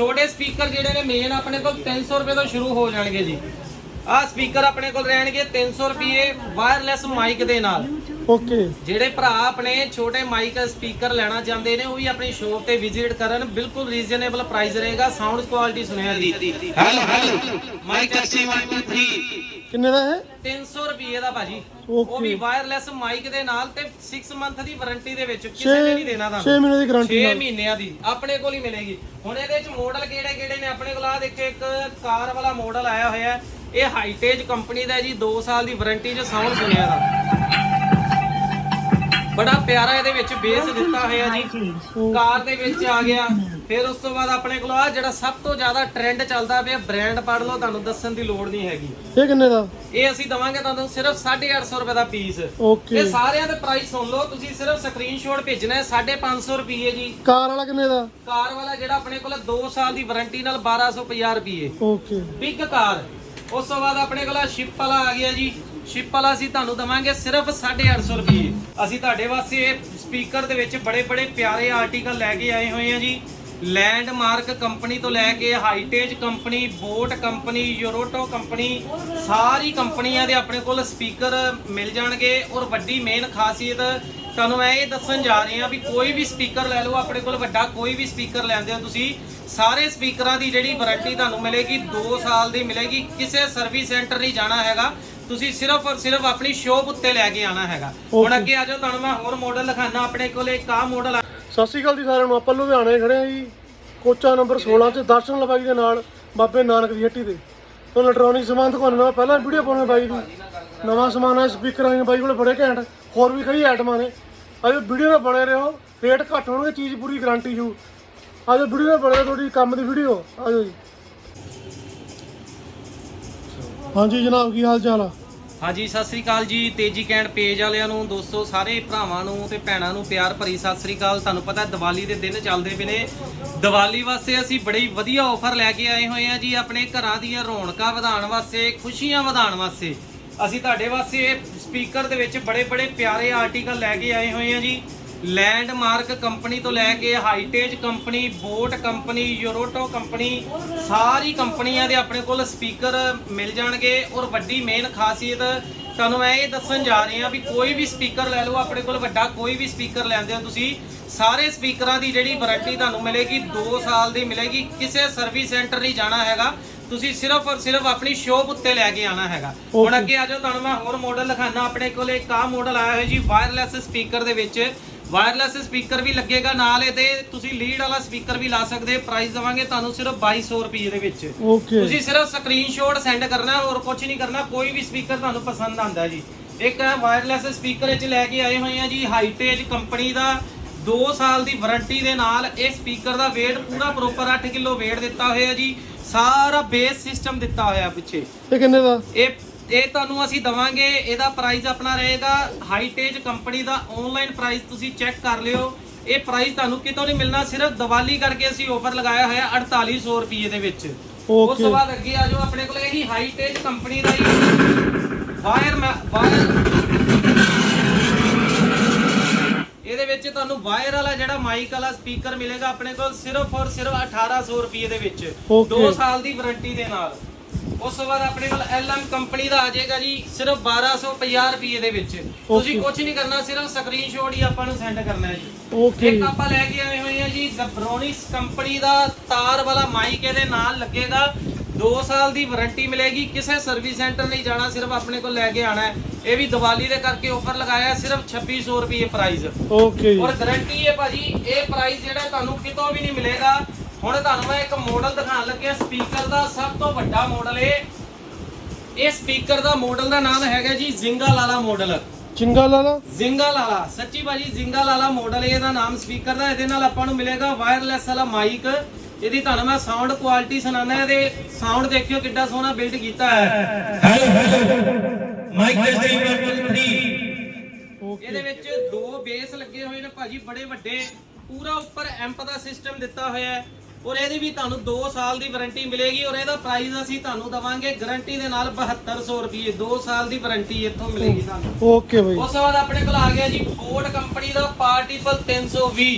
ਛੋਟੇ ਸਪੀਕਰ ਜਿਹੜੇ ਨੇ ਮੇਨ ਆਪਣੇ ਕੋਲ 300 ਰੁਪਏ ਤੋਂ ਸ਼ੁਰੂ ਹੋ ਜਾਣਗੇ ਜੀ। ਆਹ ਸਪੀਕਰ ਆਪਣੇ ਕੋਲ ਰਹਿਣਗੇ 300 ਰੁਪਏ ਵਾਇਰਲੈਸ ਮਾਈਕ ਦੇ ਨਾਲ। ਓਕੇ। ਜਿਹੜੇ ਭਰਾ ਆਪਣੇ ਛੋਟੇ ਮਾਈਕ ਸਪੀਕਰ ਲੈਣਾ ਚਾਹੁੰਦੇ ਨੇ ਉਹ ਵੀ ਆਪਣੀ ਸ਼ੋਪ ਤੇ ਵਿਜ਼ਿਟ ਕਰਨ। ਬਿਲਕੁਲ ਰੀਜ਼ਨੇਬਲ ਪ੍ਰਾਈਸ ਰਹੇਗਾ। ਸਾਊਂਡ ਕੁਆਲਿਟੀ ਸੁਣਿਆ ਦੀ। ਹੈਲੋ ਹੈਲੋ ਮਾਈਕ ਟੈਸਟਿੰਗ 1 2 3 ਕਿੰਨੇ ਦਾ ਹੈ? 300 ਰੁਪਏ ਦਾ ਭਾਜੀ। ਉਹ. ਵੀ ਵਾਇਰਲੈਸ ਮਾਈਕ ਦੇ ਨਾਲ ਤੇ 6 ਮੰਥ ਦੀ ਵਾਰੰਟੀ ਦੇ ਵਿੱਚ। ਕਿਸੇ ਨੇ ਨਹੀਂ ਦੇਣਾ 6 ਤੁਹਾਨੂੰ ਮਹੀਨੇ ਦੀ ਗਾਰੰਟੀ 6 ਨਾਲ। ਮਹੀਨਿਆਂ ਦੀ। ਆਪਣੇ ਕੋਲ ਹੀ ਮਿਲੇਗੀ। ਹੁਣ ਇਹਦੇ ਵਿੱਚ ਮਾਡਲ ਕਿਹੜੇ ਕਿਹੜੇ ਨੇ? ਆਪਣੇ ਕੋਲ ਆ ਦੇਖੋ ਇੱਕ ਕਾਰ ਵਾਲਾ ਮਾਡਲ ਆਇਆ ਹੋਇਆ ਹੈ। ਇਹ ਹਾਈਟੇਜ ਕੰਪਨੀ ਦਾ ਹੈ ਜੀ। 2 ਸਾਲ ਦੀ ਵਾਰੰਟੀ 'ਚ ਸਾਊਂਡ ਸੁਣਿਆ ਦਾ। ਬੜਾ ਪਿਆਰਾ ਇਹਦੇ ਵਿੱਚ ਬੇਸ ਦਿੱਤਾ ਹੋਇਆ ਜੀ। ਕਾਰ ਦੇ ਵਿੱਚ ਆ ਗਿਆ। ਫਿਰ ਉਸ ਤੋਂ ਬਾਅਦ ਆਪਣੇ ਕੋਲ ਆ ਜਿਹੜਾ ਸਭ ਤੋਂ ਜ਼ਿਆਦਾ ਟ੍ਰੈਂਡ ਚੱਲਦਾ ਪਿਆ ਬ੍ਰਾਂਡ ਪੜ ਲਓ ਤੁਹਾਨੂੰ ਦੱਸਣ ਦੀ ਲੋੜ ਨਹੀਂ ਹੈਗੀ। ਇਹ ਕਿੰਨੇ ਦਾ? ਇਹ ਅਸੀਂ ਦਵਾਂਗੇ ਤੁਹਾਨੂੰ ਸਿਰਫ 850 ਰੁਪਏ ਦਾ ਪੀਸ ਓਕੇ ਇਹ ਸਾਰਿਆਂ ਦੇ ਪ੍ਰਾਈਸ ਸੁਣ ਲਓ ਤੁਸੀਂ ਸਿਰਫ ਸਕਰੀਨਸ਼ਾਟ ਭੇਜਣਾ ਹੈ 550 ਰੁਪਏ ਜੀ। ਕਾਰ ਵਾਲਾ ਕਿੰਨੇ ਦਾ? ਕਾਰ ਵਾਲਾ ਜਿਹੜਾ ਆਪਣੇ ਕੋਲ 2 ਸਾਲ ਦੀ ਵਾਰੰਟੀ ਨਾਲ 1250 ਰੁਪਏ ਓਕੇ ਬਿਗ ਕਾਰ ਉਸ ਤੋਂ ਬਾਅਦ ਆਪਣੇ ਕੋਲ ਸ਼ਿਪ ਵਾਲਾ ਆ ਗਿਆ ਜੀ। ਸ਼ਿਪ ਵਾਲਾ ਅਸੀਂ ਤੁਹਾਨੂੰ ਦਵਾਂਗੇ ਸਿਰਫ 850 ਰੁਪਏ। ਅਸੀਂ ਤੁਹਾਡੇ ਵਾਸਤੇ ਸਪੀਕਰ ਦੇ ਵਿੱਚ ਬੜੇ ਬੜੇ ਪਿਆਰੇ ਆਰਟੀਕਲ ਲੈ ਕੇ ਆਏ ਹੋਏ ਆ ਜੀ। ਲੈਂਡਮਾਰਕ ਕੰਪਨੀ ਤੋਂ ਲੈ ਕੇ ਹਾਈਟੇਜ ਕੰਪਨੀ ਬੋਟ ਕੰਪਨੀ ਯੂਰੋਟੋ ਕੰਪਨੀ ਸਾਰੀ ਕੰਪਨੀਆਂ ਦੇ ਆਪਣੇ ਕੋਲ ਸਪੀਕਰ ਮਿਲ ਜਾਣਗੇ। ਔਰ ਵੱਡੀ ਮੇਨ ਖਾਸੀਅਤ, ਤੁਹਾਨੂੰ ਮੈਂ ਇਹ ਦੱਸਣ ਜਾ ਰਹੇ ਹਾਂ ਵੀ ਕੋਈ ਵੀ ਸਪੀਕਰ ਲੈ ਲਓ, ਆਪਣੇ ਕੋਲ ਵੱਡਾ ਕੋਈ ਵੀ ਸਪੀਕਰ ਲੈਂਦੇ ਹੋ ਤੁਸੀਂ ਸਾਰੇ ਸਪੀਕਰਾਂ ਦੀ ਜਿਹੜੀ ਵਾਰੰਟੀ ਤੁਹਾਨੂੰ ਮਿਲੇਗੀ 2 ਸਾਲ ਦੀ ਮਿਲੇਗੀ ਕਿਸੇ ਸਰਵਿਸ ਸੈਂਟਰ ਨਹੀਂ ਜਾਣਾ ਹੈਗਾ। ਤੁਸੀਂ ਸਿਰਫ ਔਰ ਸਿਰਫ ਆਪਣੀ ਸ਼ੋਪ ਉੱਤੇ ਲੈ ਕੇ ਆਣਾ ਹੈਗਾ। ਹੁਣ. ਅੱਗੇ ਆ ਜਾਓ ਤੁਹਾਨੂੰ ਮੈਂ ਹੋਰ ਮਾਡਲ ਦਿਖਾਣਾ ਆਪਣੇ ਕੋਲ ਇੱਕ ਆਹ ਮਾਡਲ ਆ। ਸਤਿ ਸ਼੍ਰੀ ਅਕਾਲ ਜੀ ਸਾਰਿਆਂ ਨੂੰ ਆਪਾਂ ਲੁਧਿਆਣੇ ਖੜੇ ਆ ਜੀ। ਕੋਚਾ ਨੰਬਰ 16 ਚ ਦਰਸ਼ਨ ਲਵਾਈ ਦੇ ਨਾਲ ਬਾਬੇ ਨਾਨਕ ਦੀ ਹੱਟੀ ਤੇ। ਤੋਂ ਇਲੈਕਟ੍ਰੋਨਿਕ ਸਮਾਨ ਤੁਹਾਨੂੰ ਮੈਂ ਪਹਿਲਾਂ ਵੀਡੀਓ ਪਾਉਣੇ ਬਾਈ ਦੀ। ਨਵਾਂ ਸਮਾਨ ਆ ਸਪੀਕਰ ਨੇ ਬਾਈ ਕੋਲੇ ਬੜੇ ਘੈਂਟ ਹੋਰ ਵੀ ਕਈ ਆਈਟਮਾਂ ਨੇ। ਅੱਜ ਵੀਡੀਓ ਨਾਲ ਬਣੇ ਰਹੋ ਰੇਟ ਘੱਟ ਹੋਣਗੇ ਚੀਜ਼ ਪੂਰੀ ਗਾਰੰਟੀ ਜੂ ਅੱਜ ਵੀਡੀਓ ਨਾਲ ਤੁਹਾਡੀ, ਕੰਮ ਦੀ ਵੀਡੀਓ। ਆਜੋ ਜੀ। ਹਾਂਜੀ ਜਨਾਬ, ਕੀ ਹਾਲ ਚਾਲ ਆ? ਹਾਂਜੀ, ਸਤਿ ਸ੍ਰੀ ਅਕਾਲ ਜੀ। ਤੇਜੀ ਕੈਂਡ ਪੇਜ ਵਾਲਿਆਂ ਨੂੰ, ਦੋਸਤੋ, ਸਾਰੇ ਭਰਾਵਾਂ ਨੂੰ ਤੇ ਭੈਣਾਂ ਨੂੰ ਪਿਆਰ ਭਰੀ ਸਤਿ ਸ੍ਰੀ ਅਕਾਲ। ਤੁਹਾਨੂੰ ਪਤਾ ਦੀਵਾਲੀ ਦੇ ਦਿਨ ਚੱਲਦੇ ਪਏ ਨੇ। ਦੀਵਾਲੀ ਵਾਸਤੇ ਅਸੀਂ ਬੜੀ ਵਧੀਆ ਆਫਰ ਲੈ ਕੇ ਆਏ ਹੋਏ ਆ ਜੀ ਆਪਣੇ ਘਰਾਂ ਦੀਆਂ ਰੌਣਕਾਂ ਵਧਾਉਣ ਵਾਸਤੇ, ਖੁਸ਼ੀਆਂ ਵਧਾਉਣ ਵਾਸਤੇ। ਅਸੀਂ ਤੁਹਾਡੇ ਵਾਸਤੇ ਸਪੀਕਰ ਦੇ ਵਿੱਚ ਬੜੇ ਬੜੇ ਪਿਆਰੇ ਆਰਟੀਕਲ ਲੈ ਕੇ ਆਏ ਹੋਏ ਆ ਜੀ। ਲੈਂਡਮਾਰਕ ਕੰਪਨੀ ਤੋਂ ਲੈ ਕੇ ਹਾਈਟੇਜ ਕੰਪਨੀ ਬੋਟ ਕੰਪਨੀ ਯੂਰੋਟੋ ਕੰਪਨੀ ਸਾਰੀ ਕੰਪਨੀਆਂ ਦੇ ਆਪਣੇ ਕੋਲ ਸਪੀਕਰ ਮਿਲ ਜਾਣਗੇ। ਔਰ ਵੱਡੀ ਮੇਨ ਖਾਸੀਅਤ ਤੁਹਾਨੂੰ ਮੈਂ ਇਹ ਦੱਸਣ ਜਾ ਰਹੇ ਹਾਂ ਵੀ ਕੋਈ ਵੀ ਸਪੀਕਰ ਲੈ ਲਓ ਆਪਣੇ ਕੋਲ ਵੱਡਾ ਕੋਈ ਵੀ ਸਪੀਕਰ ਲੈਂਦੇ ਹੋ ਤੁਸੀਂ ਸਾਰੇ ਸਪੀਕਰਾਂ ਦੀ ਜਿਹੜੀ ਵਾਰੰਟੀ ਤੁਹਾਨੂੰ ਮਿਲੇਗੀ 2 ਸਾਲ ਦੀ ਮਿਲੇਗੀ ਕਿਸੇ ਸਰਵਿਸ ਸੈਂਟਰ ਨਹੀਂ ਜਾਣਾ ਹੈਗਾ। ਤੁਸੀਂ ਸਿਰਫ ਔਰ ਸਿਰਫ ਆਪਣੀ ਸ਼ੋਪ ਉੱਤੇ ਲੈ ਕੇ ਆਣਾ ਹੈਗਾ। ਹੁਣ. ਅੱਗੇ ਆ ਜਾਓ ਤੁਹਾਨੂੰ ਮੈਂ ਹੋਰ ਮਾਡਲ ਦਿਖਾਣਾ ਆਪਣੇ ਕੋਲ ਇੱਕ ਆਹ ਮਾਡਲ ਆਇਆ ਹੋਇਆ ਜੀ ਵਾਇਰਲੈਸ ਸਪੀਕਰ ਦੇ ਵਿੱਚ। ਵਾਇਰਲੈਸ ਸਪੀਕਰ ਵੀ ਲੱਗੇਗਾ ਨਾਲ ਇਹਦੇ। ਤੁਸੀਂ ਲੀਡ ਵਾਲਾ ਸਪੀਕਰ ਵੀ ਲਾ ਸਕਦੇ ਪ੍ਰਾਈਸ ਦਵਾਂਗੇ ਤੁਹਾਨੂੰ ਸਿਰਫ 2200 ਰੁਪਏ ਦੇ ਵਿੱਚ। ਓਕੇ ਤੁਸੀਂ ਸਿਰਫ ਸਕਰੀਨਸ਼ਾਟ ਸੈਂਡ ਕਰਨਾ ਹੈ, ਹੋਰ ਕੁਝ ਨਹੀਂ ਕਰਨਾ ਕੋਈ ਵੀ ਸਪੀਕਰ ਤੁਹਾਨੂੰ ਪਸੰਦ ਆਂਦਾ ਜੀ। ਇੱਕ ਵਾਇਰਲੈਸ ਸਪੀਕਰ ਵਿੱਚ ਲੈ ਕੇ ਆਏ ਹੋਏ ਆ ਜੀ ਹਾਈਟੇਜ ਕੰਪਨੀ ਦਾ। 2 ਸਾਲ ਦੀ ਵਾਰੰਟੀ ਦੇ ਨਾਲ ਇਹ ਸਪੀਕਰ ਦਾ weight ਪੂਰਾ ਪ੍ਰੋਪਰ 8 ਕਿਲੋ weight ਦਿੱਤਾ ਹੋਇਆ ਜੀ। ਸਾਰਾ ਬੇਸ ਸਿਸਟਮ ਦਿੱਤਾ ਹੋਇਆ ਪਿੱਛੇ। ਇਹ ਕਿੰਨੇ ਦਾ? ਇਹ ਇਹ ਤੁਹਾਨੂੰ ਅਸੀਂ ਦਵਾਂਗੇ ਇਹਦਾ ਪ੍ਰਾਈਸ ਆਪਣਾ ਰਹੇਗਾ ਹਾਈਟੇਜ ਕੰਪਨੀ ਦਾ ਆਨਲਾਈਨ ਪ੍ਰਾਈਸ ਤੁਸੀਂ ਚੈੱਕ ਕਰ ਲਿਓ ਇਹ ਪ੍ਰਾਈਸ ਤੁਹਾਨੂੰ ਕਿਤੋਂ ਨਹੀਂ ਮਿਲਣਾ ਸਿਰਫ ਦੀਵਾਲੀ ਕਰਕੇ ਅਸੀਂ ਆਫਰ ਲਗਾਇਆ ਹੋਇਆ 4800 ਰੁਪਏ ਦੇ ਵਿੱਚ ਉਸ. ਤੋਂ ਬਾਅਦ ਅੱਗੇ ਆ ਜਾਓ ਆਪਣੇ ਕੋਲ ਇਹੀ ਹਾਈਟੇਜ ਕੰਪਨੀ ਦਾ ਹੀ ਵਾਇਰ ਵਾਇਰ ਇਹਦੇ ਵਿੱਚ ਤੁਹਾਨੂੰ ਵਾਇਰ ਵਾਲਾ ਜਿਹੜਾ ਮਾਈਕ ਵਾਲਾ ਸਪੀਕਰ ਮਿਲੇਗਾ ਆਪਣੇ ਕੋਲ ਸਿਰਫ ਔਰ ਸਿਰਫ 1800 ਰੁਪਏ ਦੇ ਵਿੱਚ Okay. 2 ਸਾਲ ਦੀ ਵਾਰੰਟੀ ਦੇ ਨਾਲ ਉਸ ਤੋਂ ਬਾਅਦ ਆਪਣੇ ਕੋਲ ਐਲਐਮ ਕੰਪਨੀ ਦਾ ਆ ਜਾਏਗਾ ਜੀ ਸਿਰਫ 1250 ਰੁਪਏ ਦੇ ਵਿੱਚ। ਤੁਸੀਂ. ਕੁਝ ਨਹੀਂ ਕਰਨਾ ਸਿਰਫ ਸਕਰੀਨਸ਼ਾਟ ਹੀ ਆਪਾਂ ਨੂੰ ਸੈਂਡ ਕਰਨਾ ਹੈ ਜੀ। ਓਕੇ ਇੱਕ ਆਪਾਂ ਲੈ ਕੇ ਆਏ ਹੋਏ ਆ ਜੀ ਜ਼ਬਰੋਨਿਕਸ ਕੰਪਨੀ ਦਾ ਤਾਰ ਵਾਲਾ ਮਾਈਕ ਇਹਦੇ ਨਾਲ ਲੱਗੇਗਾ। 2 ਸਾਲ ਦੀ ਵਾਰੰਟੀ ਮਿਲੇਗੀ ਕਿਸੇ ਸਰਵਿਸ ਸੈਂਟਰ ਨਹੀਂ ਜਾਣਾ ਸਿਰਫ ਆਪਣੇ ਕੋਲ ਲੈ ਕੇ ਆਣਾ ਹੈ। ਇਹ ਵੀ ਦੀਵਾਲੀ ਦੇ ਕਰਕੇ ਆਫਰ ਲਗਾਇਆ ਸਿਰਫ 2600 ਰੁਪਏ ਪ੍ਰਾਈਸ ਓਕੇ ਔਰ ਗਾਰੰਟੀ ਹੈ ਭਾਜੀ ਇਹ ਪ੍ਰਾਈਸ ਜਿਹੜਾ ਤੁਹਾਨੂੰ ਕਿਤੋਂ ਵੀ ਨਹੀਂ ਮਿਲੇਗਾ ਹੁਣ ਤੁਹਾਨੂੰ ਮੈਂ ਇੱਕ ਮਾਡਲ ਦਿਖਾਉਣ ਲੱਗਿਆ ਸਪੀਕਰ ਦਾ ਸਭ ਤੋਂ ਵੱਡਾ ਮਾਡਲ ਹੈ ਇਹ ਸਪੀਕਰ ਦਾ ਮਾਡਲ ਦਾ ਨਾਮ ਹੈਗਾ ਜੀ ਜ਼ਿੰਗਾ ਲਾਲਾ ਮਾਡਲ ਚਿੰਗਾ ਲਾਲਾ? ਜ਼ਿੰਗਾ ਲਾਲਾ। ਸੱਚੀ ਭਾਜੀ ਜ਼ਿੰਗਾ ਲਾਲਾ ਮਾਡਲ ਇਹਦਾ ਨਾਮ ਸਪੀਕਰ ਦਾ। ਇਹਦੇ ਨਾਲ ਆਪਾਂ ਨੂੰ ਮਿਲੇਗਾ ਵਾਇਰਲੈਸ ਵਾਲਾ ਮਾਈਕ ਇਹਦੀ ਤੁਹਾਨੂੰ ਮੈਂ ਸਾਊਂਡ ਕੁਆਲਿਟੀ ਸੁਣਾਣਾ ਇਹਦੇ ਸਾਊਂਡ ਦੇਖਿਓ ਕਿੱਡਾ ਸੋਹਣਾ ਬਿਲਡ ਕੀਤਾ ਹੈ। ਮਾਈਕ ਟੈਸਟਿੰਗ 1 2 3 ਇਹਦੇ ਵਿੱਚ ਦੋ ਬੇਸ ਲੱਗੇ ਹੋਏ ਨੇ ਭਾਜੀ ਬੜੇ ਵੱਡੇ। ਪੂਰਾ ਉੱਪਰ ਐਂਪ ਦਾ ਸਿਸਟਮ ਦਿੱਤਾ ਹੋਇਆ ਹੈ। ਔਰ ਇਹਦੀ ਵੀ ਤੁਹਾਨੂੰ 2 ਸਾਲ ਦੀ ਵਾਰੰਟੀ ਮਿਲੇਗੀ ਔਰ ਇਹਦਾ ਪ੍ਰਾਈਸ ਅਸੀਂ ਤੁਹਾਨੂੰ ਦਵਾਂਗੇ ਗਾਰੰਟੀ ਦੇ ਨਾਲ 7200 ਰੁਪਏ। 2 ਸਾਲ ਦੀ ਵਾਰੰਟੀ ਇੱਥੋਂ ਮਿਲੇਗੀ ਤੁਹਾਨੂੰ। Okay bye. ਉਸ ਤੋਂ ਬਾਅਦ ਆਪਣੇ ਕੋਲ ਆ ਗਿਆ ਜੀ ਬੋਟ ਕੰਪਨੀ ਦਾ ਪਾਰਟੀਪਲ 320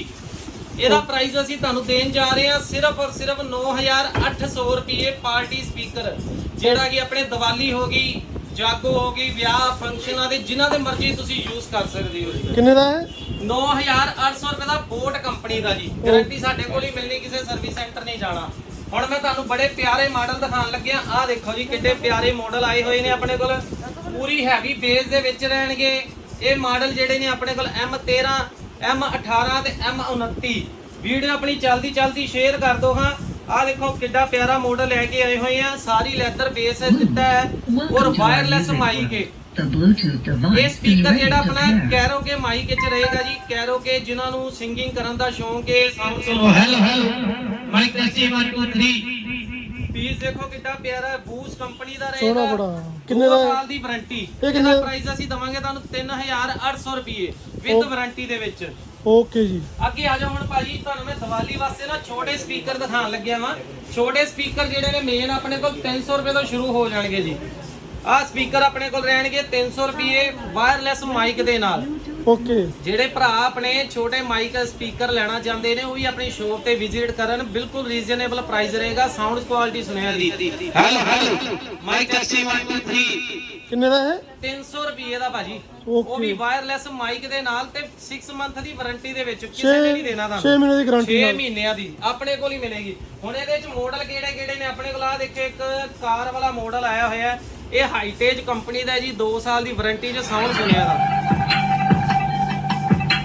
ਇਹਦਾ ਪ੍ਰਾਈਸ ਅਸੀਂ ਤੁਹਾਨੂੰ ਦੇਣ ਜਾ ਰਹੇ ਹਾਂ ਸਿਰਫ ਔਰ ਸਿਰਫ 9800 ਰੁਪਏ ਪਾਰਟੀ ਸਪੀਕਰ ਜਿਹੜਾ ਕਿ ਆਪਣੇ ਦੀਵਾਲੀ ਹੋ ਗਈ ਜਾਗੋ ਹੋ ਗਈ ਵਿਆਹ ਫੰਕਸ਼ਨਾਂ ਦੇ ਜਿਨ੍ਹਾਂ ਦੇ ਮਰਜ਼ੀ ਤੁਸੀਂ ਯੂਜ਼ ਕਰ ਸਕਦੇ ਹੋ ਕਿੰਨੇ ਦਾ ਹੈ? 9800 ਰੁਪਏ ਦਾ ਬੋਟ ਕੰਪਨੀ ਦਾ ਜੀ। ਗਾਰੰਟੀ ਸਾਡੇ ਕੋਲ ਹੀ ਮਿਲਣੀ, ਕਿਸੇ ਸਰਵਿਸ ਸੈਂਟਰ ਨਹੀਂ ਜਾਣਾ। ਹੁਣ ਮੈਂ ਤੁਹਾਨੂੰ ਬੜੇ ਪਿਆਰੇ ਮਾਡਲ ਦਿਖਾਉਣ ਲੱਗਿਆ। ਆਹ ਦੇਖੋ ਜੀ, ਕਿੱਡੇ ਪਿਆਰੇ ਮਾਡਲ ਆਏ ਹੋਏ ਨੇ ਆਪਣੇ ਕੋਲ। ਪੂਰੀ ਹੈਵੀ ਬੇਸ ਦੇ ਵਿੱਚ ਰਹਿਣਗੇ। ਇਹ ਮਾਡਲ ਜਿਹੜੇ ਨੇ ਆਪਣੇ ਕੋਲ M13 M18 ਤੇ M29 ਵੀਡੀਓ ਆਪਣੀ ਚਲਦੀ ਚਲਦੀ ਸ਼ੇਅਰ ਕਰ ਦੋ ਹਾਂ। ਆਹ ਦੇਖੋ ਕਿੱਡਾ ਪਿਆਰਾ ਮਾਡਲ ਲੈ ਕੇ ਆਏ ਹੋਏ ਆ। ਸਾਰੀ ਲੈਦਰ ਬੇਸ ਦਿੱਤਾ ਹੈ। ਔਰ ਵਾਇਰਲੈਸ ਮਾਈਕ ਹੈ। The Bluetooth device ਇਹ is ਸਪੀਕਰ ready ਜਿਹੜਾ to ਆਪਣਾ pair. ਕੈਰੋਕੇ ਮਾਈਕ ਵਿੱਚ ਰਹੇਗਾ ਜੀ ਕੈਰੋਕੇ ਜਿਨ੍ਹਾਂ ਨੂੰ ਸਿੰਗਿੰਗ ਕਰਨ ਦਾ ਸ਼ੌਂਕ ਹੈ ਸਾਊਂਡ ਸੁਣੋ hello, hello. Mic testing one, two, three. Piece ਦੇਖੋ ਕਿੱਡਾ ਪਿਆਰਾ ਹੈ ਬੂਸ ਕੰਪਨੀ ਦਾ ਸੋਹਣਾ ਰਹੇਗਾ ਬੜਾ। ਕਿੰਨੇ ਦੋ ਹੈ? ਸਾਲ ਦੀ ਵਾਰੰਟੀ ਕਿੰਨੇ ਇਹਦਾ ਦਾ? ਪ੍ਰਾਈਸ ਅਸੀਂ ਦਵਾਂਗੇ ਤੁਹਾਨੂੰ 3800 ਰੁਪਏ ਵਿਦ ਉਹ- ਵਾਰੰਟੀ ਦੇ ਵਿੱਚ ਓਕੇ ਜੀ ਅੱਗੇ ਆ ਜਾਓ ਹੁਣ ਭਾਜੀ ਤੁਹਾਨੂੰ ਮੈਂ ਦੀਵਾਲੀ ਵਾਸਤੇ ਨਾ ਛੋਟੇ ਸਪੀਕਰ ਦਿਖਾਉਣ ਲੱਗਿਆ ਵਾਂ ਛੋਟੇ ਸਪੀਕਰ ਜਿਹੜੇ ਨੇ ਮੇਨ ਆਪਣੇ ਕੋਲ 300 ਰੁਪਏ ਤੋਂ ਸ਼ੁਰੂ ਹੋ ਜਾਣਗੇ ਜੀ ਆਹ ਸਪੀਕਰ ਆਪਣੇ ਕੋਲ ਰਹਿਣਗੇ 300 ਰੁਪਏ ਵਾਇਰਲੈਸ ਮਾਈਕ ਦੇ ਨਾਲ। ਓਕੇ। ਜਿਹੜੇ ਭਰਾ ਆਪਣੇ ਛੋਟੇ ਮਾਈਕ ਸਪੀਕਰ ਲੈਣਾ ਚਾਹੁੰਦੇ ਨੇ ਉਹ ਵੀ ਆਪਣੀ ਸ਼ੋਪ ਤੇ ਵਿਜ਼ਿਟ ਕਰਨ। ਬਿਲਕੁਲ ਰੀਜ਼ਨੇਬਲ ਪ੍ਰਾਈਸ ਰਹੇਗਾ ਸਾਊਂਡ ਕੁਆਲਿਟੀ ਸੁਣਿਆ. Mic testing one, two, three. ਕਿੰਨੇ ਦਾ ਹੈ? 300 ਰੁਪਏ ਦਾ ਭਾਜੀ। ਉਹ. ਵੀ ਵਾਇਰਲੈਸ ਮਾਈਕ ਦੇ ਨਾਲ ਤੇ 6 ਮੰਥ ਦੀ ਵਾਰੰਟੀ ਦੇ ਵਿੱਚ। ਕਿਸੇ ਨੇ ਨਹੀਂ ਦੇਣਾ 6 ਤੁਹਾਨੂੰ ਮਹੀਨੇ ਦੀ ਗਾਰੰਟੀ 6 ਨਾਲ। ਮਹੀਨਿਆਂ ਦੀ ਆਪਣੇ ਕੋਲ ਹੀ ਮਿਲੇਗੀ। ਹੁਣ ਇਹਦੇ ਵਿੱਚ ਮਾਡਲ ਕਿਹੜੇ ਕਿਹੜੇ ਨੇ? ਆਪਣੇ ਕੋਲ ਆ ਦੇਖੋ ਇੱਕ ਕਾਰ ਵਾਲਾ ਮਾਡਲ ਆਇਆ ਹੋਇਆ ਹੈ। ਇਹ ਹਾਈਟੇਜ ਕੰਪਨੀ ਦਾ ਜੀ 2 ਸਾਲ ਦੀ ਵਾਰੰਟੀ 'ਚ ਸਾਊਂਡ ਸੁਣਿਆ ਦਾ।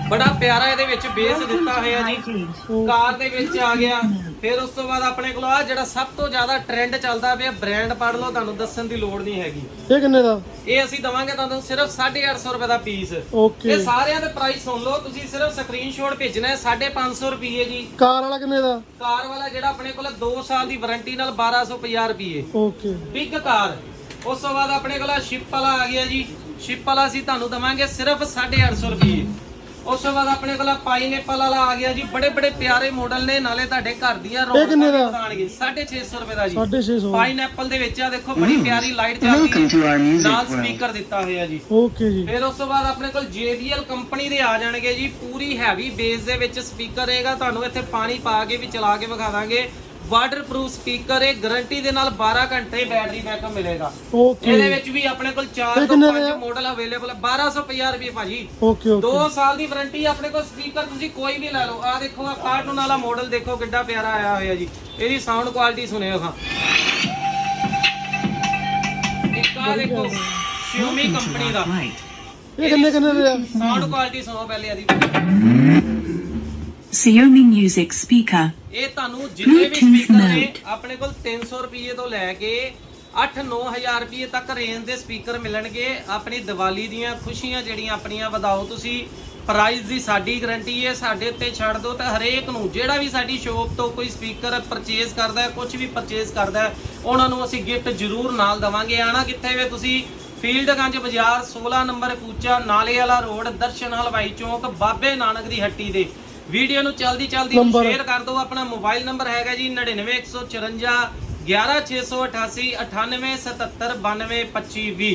ਬੜਾ ਪਿਆਰਾ ਇਹਦੇ ਵਿੱਚ ਬੇਸ ਦਿੱਤਾ ਹੋਇਆ ਜੀ। ਕਾਰ ਦੇ ਵਿੱਚ ਆ ਗਿਆ। ਫਿਰ ਉਸ ਤੋਂ ਬਾਅਦ ਆਪਣੇ ਕੋਲ ਆ ਜਿਹੜਾ ਸਭ ਤੋਂ ਜ਼ਿਆਦਾ ਟ੍ਰੈਂਡ ਚੱਲਦਾ ਪਿਆ ਬ੍ਰਾਂਡ ਪੜ ਲਓ ਤੁਹਾਨੂੰ ਦੱਸਣ ਦੀ ਲੋੜ ਨਹੀਂ ਹੈਗੀ। ਇਹ ਕਿੰਨੇ ਦਾ? ਇਹ ਅਸੀਂ ਦਵਾਂਗੇ ਤੁਹਾਨੂੰ ਸਿਰਫ 850 ਰੁਪਏ ਦਾ ਪੀਸ ਓਕੇ ਇਹ ਸਾਰਿਆਂ ਦੇ ਪ੍ਰਾਈਸ ਸੁਣ ਲਓ ਤੁਸੀਂ ਸਿਰਫ ਸਕਰੀਨਸ਼ਾਟ ਭੇਜਣਾ ਹੈ 550 ਰੁਪਏ ਜੀ। ਕਾਰ ਵਾਲਾ ਕਿੰਨੇ ਦਾ? ਕਾਰ ਵਾਲਾ ਜਿਹੜਾ ਆਪਣੇ ਕੋਲ 2 ਸਾਲ ਦੀ ਵਾਰੰਟੀ ਨਾਲ 1250 ਰੁਪਏ ਓਕੇ ਬਿਗ ਕਾਰ ਉਸ ਤੋਂ ਬਾਅਦ ਆਪਣੇ ਕੋਲ ਸ਼ਿਪ ਵਾਲਾ ਆ ਗਿਆ ਜੀ। ਸ਼ਿਪ ਵਾਲਾ ਅਸੀਂ ਤੁਹਾਨੂੰ ਦਵਾਂਗੇ ਸਿਰਫ 850 ਰੁਪਏ ਉਸ ਤੋਂ ਬਾਅਦ ਆਪਣੇ ਕੋਲ ਪਾਈਨਐਪਲ ਵਾਲਾ ਆ ਗਿਆ ਜੀ। ਬੜੇ ਬੜੇ ਪਿਆਰੇ ਮਾਡਲ ਨੇ ਨਾਲੇ ਤੁਹਾਡੇ ਘਰ ਦੀਆਂ ਇਹ ਕਿੰਨੇ ਦਾ? ਵਧਾਉਣਗੇ 650 ਰੁਪਏ ਦਾ ਜੀ। 650 ਪਾਈਨਐਪਲ ਦੇ ਵਿੱਚ ਆ ਦੇਖੋ ਬੜੀ ਪਿਆਰੀ ਲਾਈਟ ਚੱਲਦੀ Welcome to our ਹੈ music ਨਾਲ world. ਸਪੀਕਰ ਦਿੱਤਾ ਹੋਇਆ ਜੀ। ਓਕੇ ਜੀ। ਫਿਰ ਉਸ ਤੋਂ ਬਾਅਦ ਆਪਣੇ ਕੋਲ JBL ਕੰਪਨੀ ਦੇ ਆ ਜਾਣਗੇ ਜੀ। ਪੂਰੀ ਹੈਵੀ ਬੇਸ ਦੇ ਵਿੱਚ ਸਪੀਕਰ ਰਹੇਗਾ। ਤੁਹਾਨੂੰ ਇੱਥੇ ਪਾਣੀ ਪਾ ਕੇ ਵੀ ਚਲਾ ਕੇ ਵਿਖਾ ਦਾਂਗੇ। ਵਾਟਰਪ੍ਰੂਫ ਸਪੀਕਰ ਹੈ ਗਾਰੰਟੀ ਦੇ ਨਾਲ 12 ਘੰਟੇ ਬੈਟਰੀ ਬੈਕਅਪ ਮਿਲੇਗਾ। ਓਕੇ ਇਹਦੇ ਵਿੱਚ ਵੀ ਆਪਣੇ ਕੋਲ 4 ਇਹ ਤੋਂ ਕਿੰਨੇ ਦੇ 5 ਆ? ਮਾਡਲ ਅਵੇਲੇਬਲ ਹੈ 1250 ਰੁਪਏ ਭਾਜੀ। ਓਕੇ 2 ਓਕੇ ਸਾਲ ਦੀ ਵਾਰੰਟੀ ਆਪਣੇ ਕੋਲ ਸਪੀਕਰ ਤੁਸੀਂ ਕੋਈ ਵੀ ਲੈ ਲਓ। ਆ ਦੇਖੋ ਆ ਕਾਰਟੂਨ ਵਾਲਾ ਮਾਡਲ ਦੇਖੋ ਕਿੱਡਾ ਪਿਆਰਾ ਆਇਆ ਹੋਇਆ ਜੀ। ਇਹਦੀ ਸਾਊਂਡ ਕੁਆਲਿਟੀ ਸੁਣਿਓ ਹਾਂ। ਇੱਕ ਆ ਦੇਖੋ Xiaomi ਕੰਪਨੀ ਦਾ. ਇਹ ਕਿੰਨੇ ਕਿੰਨੇ ਦੇ ਸਾਊਂਡ ਕੁਆਲਿਟੀ ਸੁਣੋ ਪਹਿਲੇ ਇਹਦੀ। Xiaomi Music Speaker. ਇਹ ਤੁਹਾਨੂੰ ਜਿੰਨੇ ਵੀ Bluetooth ਸਪੀਕਰ ਨੇ mode. ਆਪਣੇ ਕੋਲ 300 ਰੁਪਏ ਤੋਂ ਲੈ ਕੇ 8-9000 ਰੁਪਏ ਤੱਕ ਰੇਂਜ ਦੇ ਸਪੀਕਰ ਮਿਲਣਗੇ। ਆਪਣੀ ਦੀਵਾਲੀ ਦੀਆਂ ਖੁਸ਼ੀਆਂ ਜਿਹੜੀਆਂ ਆਪਣੀਆਂ ਵਧਾਓ ਤੁਸੀਂ। ਪ੍ਰਾਈਸ ਦੀ ਸਾਡੀ ਗਾਰੰਟੀ ਹੈ ਸਾਡੇ ਉੱਤੇ ਛੱਡ ਦਿਓ ਤਾਂ ਹਰੇਕ ਨੂੰ ਜਿਹੜਾ ਵੀ ਸਾਡੀ ਸ਼ੋਪ ਤੋਂ ਕੋਈ ਸਪੀਕਰ ਪਰਚੇਸ ਕਰਦਾ ਹੈ ਕੁਝ ਵੀ ਪਰਚੇਸ ਕਰਦਾ ਹੈ ਉਹਨਾਂ ਨੂੰ ਅਸੀਂ ਗਿਫਟ ਜ਼ਰੂਰ ਨਾਲ ਦਵਾਂਗੇ। ਆਣਾ ਕਿੱਥੇ ਵੇ ਤੁਸੀਂ? ਫੀਲਡਗੰਜ ਬਾਜ਼ਾਰ 16 ਨੰਬਰ ਕੂਚਾ ਨਾਲੇ ਵਾਲਾ ਰੋਡ ਦਰਸ਼ਨ ਹਲਵਾਈ ਚੌਂਕ ਬਾਬੇ ਨਾਨਕ ਦੀ ਹੱਟੀ ਦੇ। ਵੀਡੀਓ ਨੂੰ ਜਲਦੀ ਜਲਦੀ ਨੰਬਰ। ਸ਼ੇਅਰ ਕਰ ਦਿਓ ਆਪਣਾ ਮੋਬਾਈਲ ਨੰਬਰ ਹੈਗਾ ਜੀ 99154 11688 9877922520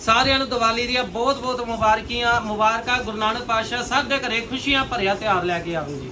ਸਾਰਿਆਂ ਨੂੰ ਦੀਵਾਲੀ ਦੀਆਂ ਬਹੁਤ ਬਹੁਤ ਮੁਬਾਰਕੀਆਂ ਮੁਬਾਰਕਾਂ ਗੁਰੂ ਨਾਨਕ ਪਾਤਸ਼ਾਹ ਸਭ ਦੇ ਘਰੇ ਖੁਸ਼ੀਆਂ ਭਰਿਆ ਤਿਉਹਾਰ ਲੈ ਕੇ ਆਵੇ ਜੀ।